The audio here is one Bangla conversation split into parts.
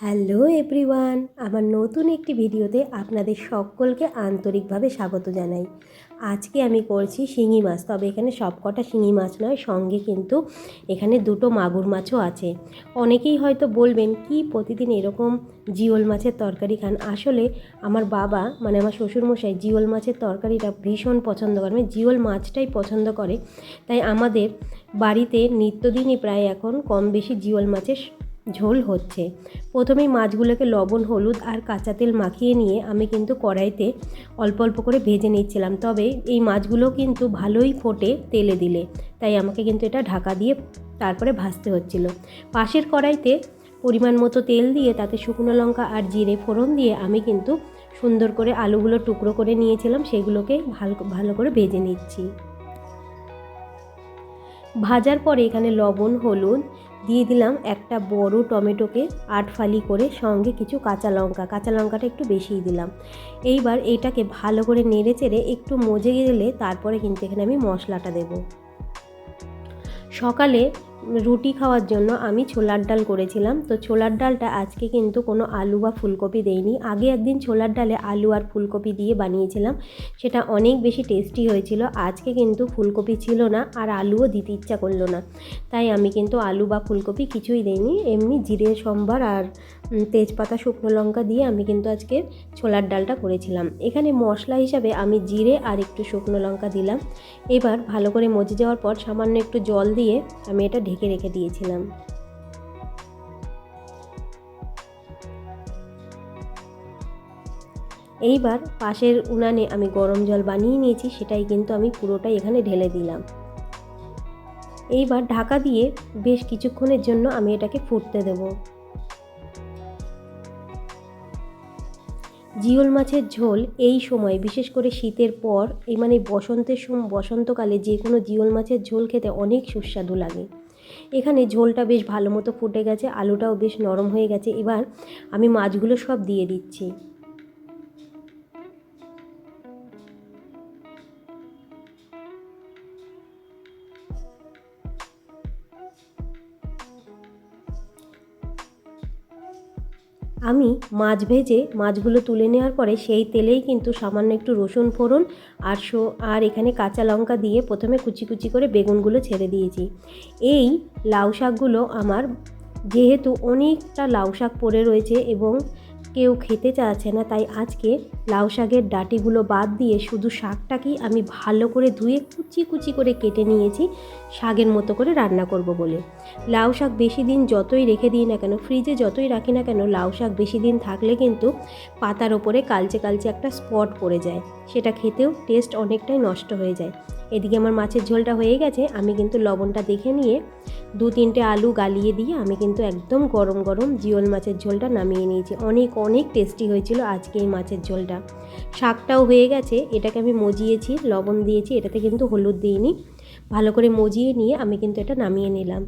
হ্যালো এভরিওয়ান, আমার নতুন একটি ভিডিওতে আপনাদের সকলকে আন্তরিকভাবে স্বাগত জানাই। আজকে আমি করছি শিঙি মাছ, তবে এখানে সবকটা শিঙি মাছ নয়, সঙ্গে কিন্তু এখানে দুটো মাগুর মাছও আছে। অনেকেই হয়তো বলবেন, কি প্রতিদিন এরকম জিওল মাছের তরকারি খান? আসলে আমার বাবা মানে আমার শ্বশুরমশাই জিওল মাছের তরকারিটা ভীষণ পছন্দ করে মানে জিওল মাছটাই পছন্দ করে। তাই আমাদের বাড়িতে নিত্যদিনই প্রায় এখন কম বেশি জিওল মাছের ঝোল হচ্ছে। প্রথমেই মাছগুলোকে লবণ, হলুদ আর কাঁচা তেল মাখিয়ে নিয়ে আমি কিন্তু কড়াইতে অল্প অল্প করে ভেজে নিচ্ছিলাম। তবে এই মাছগুলো কিন্তু ভালোই ফোটে তেলে দিলে। তাই আমাকে কিন্তু এটা ঢাকা দিয়ে তারপরে ভাজতে হচ্ছিল। পাশের কড়াইতে পরিমাণ মতো তেল দিয়ে তাতে শুকনো লঙ্কা আর জিরে ফোড়ন দিয়ে আমি কিন্তু সুন্দর করে আলুগুলো টুকরো করে নিয়েছিলাম। সেগুলোকে ভালো ভালো করে ভেজে নিচ্ছি। ভাজার পরে এখানে লবণ, হলুদ দিয়ে দিলাম একটা বড় টমেটোকে আট ফালি করে সঙ্গে কিছু কাঁচা লঙ্কা। কাঁচা লঙ্কাটা একটু বেশিই দিলাম। এইবার এইটাকে ভালো করে নেড়ে চেড়ে একটু মজে গেলে তারপরে কিন্তু এখানে আমি মশলাটা দেব। সকালে রুটি খাওয়ার জন্য আমি ছোলার ডাল করেছিলাম। তো ছোলার ডালটা আজকে কিন্তু কোনো আলু বা ফুলকপি দেইনি। আগে একদিন ছোলার ডালে আলু আর ফুলকপি দিয়ে বানিয়েছিলাম। সেটা অনেক বেশি টেস্টি হয়েছিল। আজকে কিন্তু ফুলকপি ছিল না আর আলুও দিতে ইচ্ছা করল না। তাই আমি কিন্তু আলু বা ফুলকপি কিছুই দেইনি। এমনি জিরে, সম্বার আর তেজপাতা, শুকনো লঙ্কা দিয়ে আমি কিন্তু আজকে ছোলার ডালটা করেছিলাম। এখানে মশলা হিসাবে আমি জিরে আর একটু শুকনো লঙ্কা দিলাম। এবার ভালো করে মজে যাওয়ার পর সামান্য একটু জল দিয়ে আমি এটা ঢেকে রেখে দিয়েছিলাম। এইবার পাশের উনানে আমি গরম জল বানিয়ে নিয়েছি, সেটাই কিন্তু আমি পুরোটাই এখানে ঢেলে দিলাম। এইবার ঢাকা দিয়ে বেশ কিছুক্ষণের জন্য আমি এটাকে ফুটতে দেবো। জিওল মাছের ঝোল এই সময়, বিশেষ করে শীতের পর, এই মানে বসন্তের সম, বসন্তকালে যে কোনো জিওল মাছের ঝোল খেতে অনেক সুস্বাদু লাগে। এখানে ঝোলটা বেশ ভালো মতো ফুটে গেছে, আলুটাও বেশ নরম হয়ে গেছে। এবার আমি মাছগুলো সব দিয়ে দিচ্ছি। আমি মাছ ভেজে মাছগুলো তুলে নেওয়ার পরে সেই তেলেই কিন্তু সামান্য একটু রসুন ফোড়ন আর শো আর এখানে কাঁচা লঙ্কা দিয়ে প্রথমে কুচি কুচি করে বেগুনগুলো ছেড়ে দিয়েছি। এই লাউ শাকগুলো আমার যেহেতু অনেকটা লাউ শাক পড়ে রয়েছে এবং কেউ খেতে চাচ্ছে না, তাই আজকে লাউ শাকের ডাটিগুলো বাদ দিয়ে শুধু শাকটাকেই আমি ভালো করে ধুয়ে কুচি কুচি করে কেটে নিয়েছি, শাকের মতো করে রান্না করব বলে। লাউ শাক বেশি দিন যতই রেখে দিই না কেন, ফ্রিজে যতই রাখি না কেন, লাউ শাক বেশি দিন থাকলে কিন্তু পাতার ওপরে কালচে কালচে একটা স্পট পড়ে যায়। সেটা খেতেও টেস্ট অনেকটাই নষ্ট হয়ে যায়। এদিকে আমার মাছের ঝোলটা হয়ে গেছে, আমি কিন্তু লবণটা দেখে নিয়ে দু তিনটে আলু গালিয়ে দিয়ে আমি কিন্তু একদম গরম গরম জিওল মাছের ঝোলটা নামিয়ে নিয়েছি। অনেক অনেক টেস্টি হয়েছিল আজকে এই মাছের ঝোলটা। শাকটাও হয়ে গেছে, এটাকে আমি মজিয়েছি, লবণ দিয়েছি, এটাতে কিন্তু হলুদ দিইনি। ভালো করে মজিয়ে নিয়ে আমি কিন্তু এটা নামিয়ে নিলাম।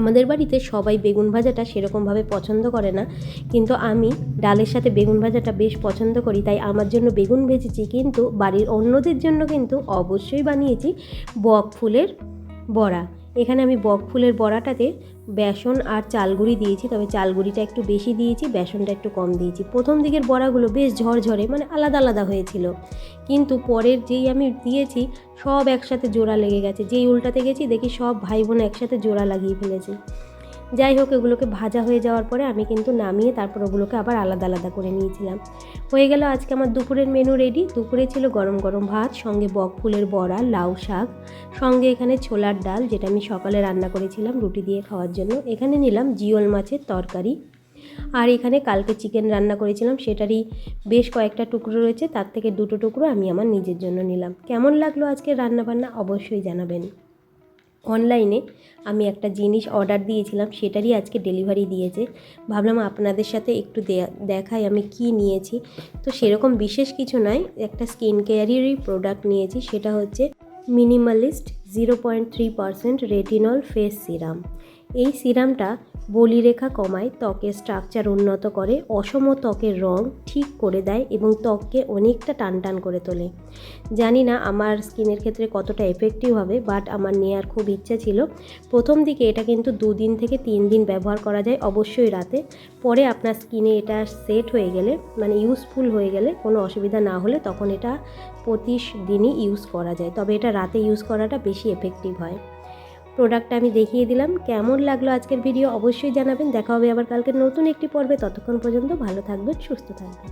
আমাদের বাড়িতে সবাই বেগুন ভাজাটা সেরকমভাবে পছন্দ করে না, কিন্তু আমি ডালের সাথে বেগুন ভাজাটা বেশ পছন্দ করি, তাই আমার জন্য বেগুন ভেজেছি, কিন্তু বাড়ির অন্যদের জন্য কিন্তু অবশ্যই বানিয়েছি বক ফুলের বড়া। এখানে আমি বক ফুলের বড়াটাতে বেসন আর চালগুড়ি দিয়েছি, তবে চালগুড়িটা একটু বেশি দিয়েছি, বেসনটা একটু কম দিয়েছি। প্রথম দিকের বড়াগুলো বেশ ঝরঝরে মানে আলাদা আলাদা হয়েছিল। কিন্তু পরের যেই আমি দিয়েছি, সব একসাথে জোড়া লেগে গেছে। যেই উল্টাতে গেছি, দেখি সব ভাই বোন একসাথে জোড়া লাগিয়ে ফেলেছে। যাই হোক, এগুলোকে ভাজা হয়ে যাওয়ার পরে আমি কিন্তু নামিয়ে তারপর ওগুলোকে আবার আলাদা আলাদা করে নিয়েছিলাম। হয়ে গেল আজকে আমার দুপুরের মেনু রেডি দুপুরে ছিল গরম গরম ভাত, সঙ্গে বক ফুলের বড়া, লাউ শাক, সঙ্গে এখানে ছোলার ডাল, যেটা আমি সকালে রান্না করেছিলাম রুটি দিয়ে খাওয়ার জন্য। এখানে নিলাম জিওল মাছের তরকারি। আর এখানে কালকে চিকেন রান্না করেছিলাম, সেটারই বেশ কয়েকটা টুকরো রয়েছে, তার থেকে দুটো টুকরো আমি আমার নিজের জন্য নিলাম। কেমন লাগল আজকে রান্নাবান্না অবশ্যই জানাবেন। অনলাইনে আমি একটা জিনিস অর্ডার দিয়েছিলাম, সেটারই আজকে ডেলিভারি দিয়েছে। ভাবলাম আপনাদের সাথে একটু দেখাই আমি কি নিয়েছি। তো সেরকম বিশেষ কিছু নয় একটা স্কিন কেয়ারেরই প্রোডাক্ট নিয়েছি, সেটা হচ্ছে Minimalist zero point three percent retinol face serum এই সিরামটা বলিরেখা কমায় ত্বকের স্ট্রাকচার উন্নত করে, অসম ত্বকের রং ঠিক করে দেয় এবং ত্বককে অনেকটা টান টান করে তোলে। জানি না আমার স্কিনের ক্ষেত্রে কতটা এফেক্টিভ হবে বাট আমার নেওয়ার খুব ইচ্ছা ছিল। প্রথম দিকে এটা কিন্তু দুদিন থেকে তিন দিন ব্যবহার করা যায়, অবশ্যই রাতে। পরে আপনার স্কিনে এটা সেট হয়ে গেলে মানে ইউজফুল হয়ে গেলে, কোনো অসুবিধা না হলে তখন এটা প্রতি দিনই ইউজ করা যায়। তবে এটা রাতে ইউজ করাটা বেশি এফেক্টিভ হয়। প্রোডাক্টটা আমি দেখিয়ে দিলাম। কেমন লাগল আজকের ভিডিও অবশ্যই জানাবেন। দেখা হবে আবার কালকে নতুন একটি পর্বে। ততক্ষণ পর্যন্ত ভালো থাকবেন, সুস্থ থাকবেন।